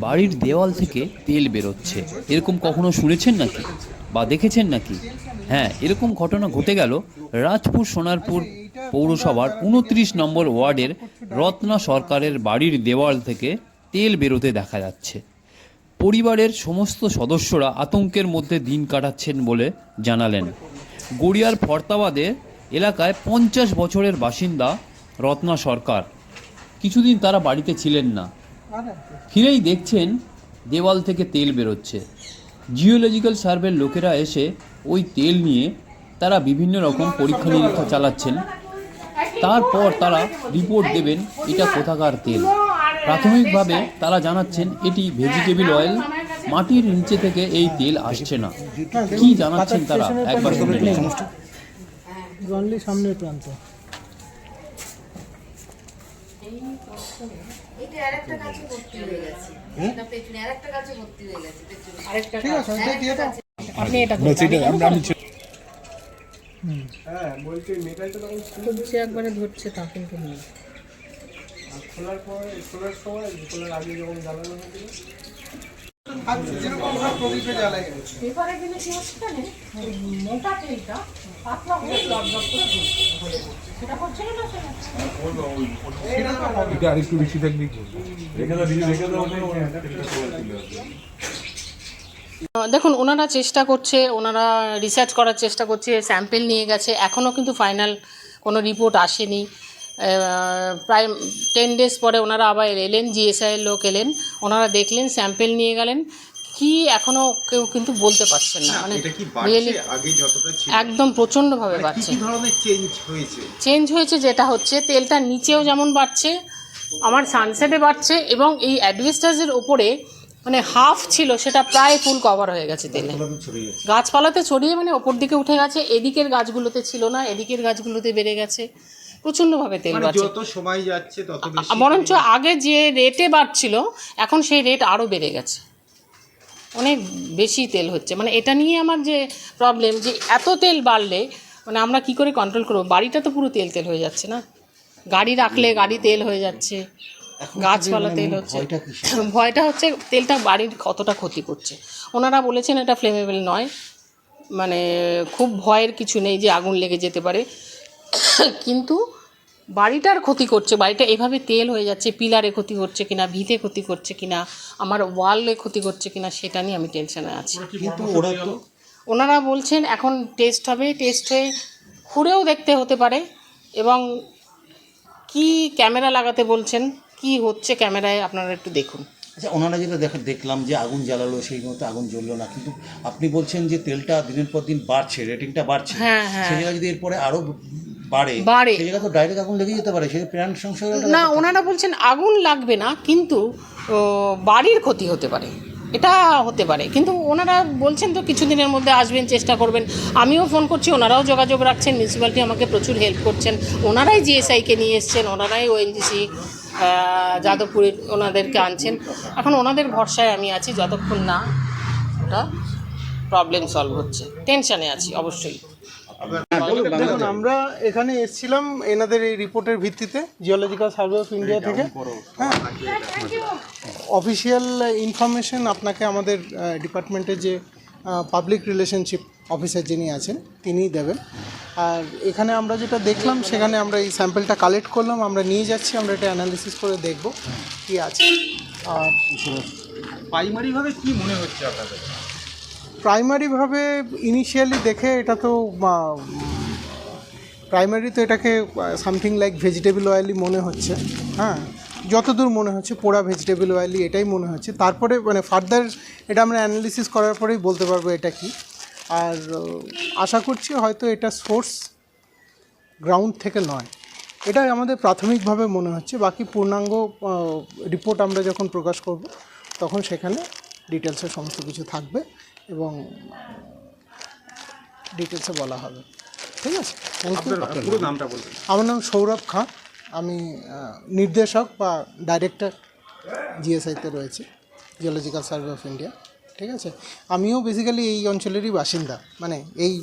বাড়ির দেওয়াল থেকে তেল বেরোচ্ছে। এরকম কখনো শুনেছেন নাকি? বা দেখেছেন নাকি? হ্যাঁ এরকম ঘটনা ঘটে গেল রাজপুর সোনারপুর পৌরসভার উনত্রিশ নম্বর ওয়ার্ডের রত্না সরকারের বাড়ির দেওয়াল থেকে তেল বেরোতে দেখা যাচ্ছে। পরিবারের সমস্ত সদস্যরা আতঙ্কের মধ্যে দিন কাটাচ্ছেন বলে জানালেন। গড়িয়ার ফর্তাবাদে এলাকায় পঞ্চাশ বছরের বাসিন্দা রত্না সরকার। কিছুদিন তারা বাড়িতে ছিলেন না। ফিরেই দেখছেন দেওয়াল থেকে তেল বেরোচ্ছে। জিওলজিক্যাল সার্ভের লোকেরা এসে ওই তেল নিয়ে তারা বিভিন্ন রকম পরীক্ষা নিরীক্ষা চালাচ্ছেন। তারপর তারা রিপোর্ট দেবেন এটা কোথাকার তেল। প্রাথমিকভাবে তারা জানাচ্ছেন এটি ভেজিটেবল অয়েল মাটির নিচে থেকে এই তেল আসছে না। কি জানাচ্ছেন তারা? একবার। সামনের প্রান্ত এটা আরেকটা গাছে ভর্তি হয়ে গেছে এটা পেছনে আরেকটা গাছে ভর্তি হয়ে গেছে পেছনে আরেকটা ঠিক আছে ওইটাই দিয়ে দাও আপনি এটা হ্যাঁ তখন খুলছে একবারে ধরছে তা কিন্তু নেই খোলার পর খোলার সময় খোলার আগে যখন জ্বালানো হয়েছিল পেপারে মোটা তেলটা পাতলা হয়ে করে। সেটা হচ্ছে না সেটা? বেশি থাকলে দেখুন ওনারা চেষ্টা করছে ওনারা রিসার্চ করার চেষ্টা করছে স্যাম্পেল নিয়ে গেছে। এখনও কিন্তু ফাইনাল কোনো রিপোর্ট আসেনি। প্রায় টেন ডেজ পরে ওনারা আবার এলেন জিএসআইয়ের লোক এলেন। ওনারা দেখলেন স্যাম্পেল নিয়ে গেলেন। কি এখনও কেউ কিন্তু বলতে পারছেন না। মানে রিয়েলি বাড়ছে? একদম প্রচণ্ডভাবে বাড়ছে। চেঞ্জ হয়েছে? চেঞ্জ হয়েছে যেটা হচ্ছে তেলটা নিচেও যেমন বাড়ছে আমার সানসেটে বাড়ছে এবং এই অ্যাডভেস্টাসের ওপরে মানে হাফ ছিল সেটা প্রায় ফুল কভার হয়ে গেছে তেলে। গাছপালাতে ছড়িয়ে মানে ওপর দিকে উঠে গেছে এদিকের গাছগুলোতে ছিল না এদিকের গাছগুলোতে বেড়ে গেছে। প্রচণ্ডভাবে তেল মানে বাড়ছে। যত সময় যাচ্ছে তত বেশি বরঞ্চ আগে যে রেটে বাড়ছিল এখন সেই রেট আরও বেড়ে গেছে। অনেক বেশি তেল হচ্ছে। মানে এটা নিয়ে আমার যে প্রবলেম যে এত তেল বাড়লে মানে আমরা কি করে কন্ট্রোল করব? বাড়িটা তো পুরো তেল তেল হয়ে যাচ্ছে না? গাড়ি রাখলে গাড়ি তেল হয়ে যাচ্ছে। গাছপালা তেল হচ্ছে। ভয়টা হচ্ছে তেলটা বাড়ির কতটা ক্ষতি করছে। ওনারা বলেছেন এটা ফ্লেমেবল নয়। মানে খুব ভয়ের কিছু নেই যে আগুন লেগে যেতে পারে। কিন্তু বাড়িটার ক্ষতি করছে বাড়িটা এভাবে তেল হয়ে যাচ্ছে পিলারে ক্ষতি করছে কিনা ভিতে ক্ষতি করছে কিনা আমার ওয়ালে ক্ষতি করছে কিনা সেটা নিয়ে আমি টেনশনে আছি। কিন্তু ওরা তো ওনারা বলছেন এখন টেস্ট হবে টেস্ট হয়ে খুঁড়েও দেখতে হতে পারে এবং কি ক্যামেরা লাগাতে বলছেন কি হচ্ছে ক্যামেরায় আপনারা একটু দেখুন। আচ্ছা ওনারা যেটা দেখা দেখলাম যে আগুন জ্বালালো সেই মতো আগুন জ্বললো না কিন্তু আপনি বলছেন যে তেলটা দিনের পর দিন বাড়ছে রেটিংটা বাড়ছে। হ্যাঁ, হ্যাঁ। সেই জায়গায় যদি এরপরে আরও বাড়ে। বাড়ে। সেই জায়গায় তো ডাইরেক্ট আগুন লেগে যেতে পারে সেই প্রাণ সংশয় না ওনারা বলছেন আগুন লাগবে না কিন্তু বাড়ির ক্ষতি হতে পারে। এটা হতে পারে। কিন্তু ওনারা বলছেন তো কিছুদিনের মধ্যে আসবেন চেষ্টা করবেন। আমিও ফোন করছি ওনারাও যোগাযোগ রাখছেন মিউনিসিপ্যালিটি আমাকে প্রচুর হেল্প করছেন। ওনারাই জিএসআইকে নিয়ে এসছেন ওনারাই ওএনজিসি যাদবপুরের ওনাদেরকে আনছেন। এখন ওনাদের ভরসায় আমি আছি যতক্ষণ না ওটা প্রবলেম সলভ হচ্ছে। টেনশানে আছি অবশ্যই। দেখুন, আমরা এখানে এসেছিলাম এনাদের এই রিপোর্টের ভিত্তিতে জিওলজিক্যাল সার্ভে অফ ইন্ডিয়া থেকে। হ্যাঁ। অফিসিয়াল ইনফরমেশন আপনাকে আমাদের ডিপার্টমেন্টের যে পাবলিক রিলেশনশিপ অফিসার যিনি আছেন, তিনিই দেবেন। আর এখানে আমরা যেটা দেখলাম, সেখানে আমরা এই স্যাম্পেলটা কালেক্ট করলাম, আমরা নিয়ে যাচ্ছি, আমরা এটা অ্যানালিসিস করে দেখব কি আছে। আর প্রাইমারিভাবে কি মনে হচ্ছে আপনাদের? প্রাইমারিভাবে ইনিশিয়ালি দেখে এটা তো প্রাইমারি তো এটাকে সামথিং লাইক ভেজিটেবল অয়েলই মনে হচ্ছে হ্যাঁ? যতদূর মনে হচ্ছে, পোড়া ভেজিটেবল অয়েলই এটাই মনে হচ্ছে। তারপরে মানে ফার্দার এটা আমরা অ্যানালিসিস করার পরেই বলতে পারব এটা কি। আর আশা করছি হয়তো এটা সোর্স গ্রাউন্ড থেকে নয়। এটাই আমাদের প্রাথমিকভাবে মনে হচ্ছে। বাকি পূর্ণাঙ্গ রিপোর্ট আমরা যখন প্রকাশ করব, তখন সেখানে ডিটেলসে সমস্ত কিছু থাকবে এবং ডিটেলসে বলা হবে। ঠিক আছে? পুরো নামটা বলবেন আমার নাম সৌরভ খাঁ। আমি নির্দেশক বা ডাইরেক্টর জিএসআইতে রয়েছে জিওলজিক্যাল সার্ভে অফ ইন্ডিয়া। ঠিক আছে? আমিও বেসিক্যালি এই অঞ্চলেরই বাসিন্দা। মানে এই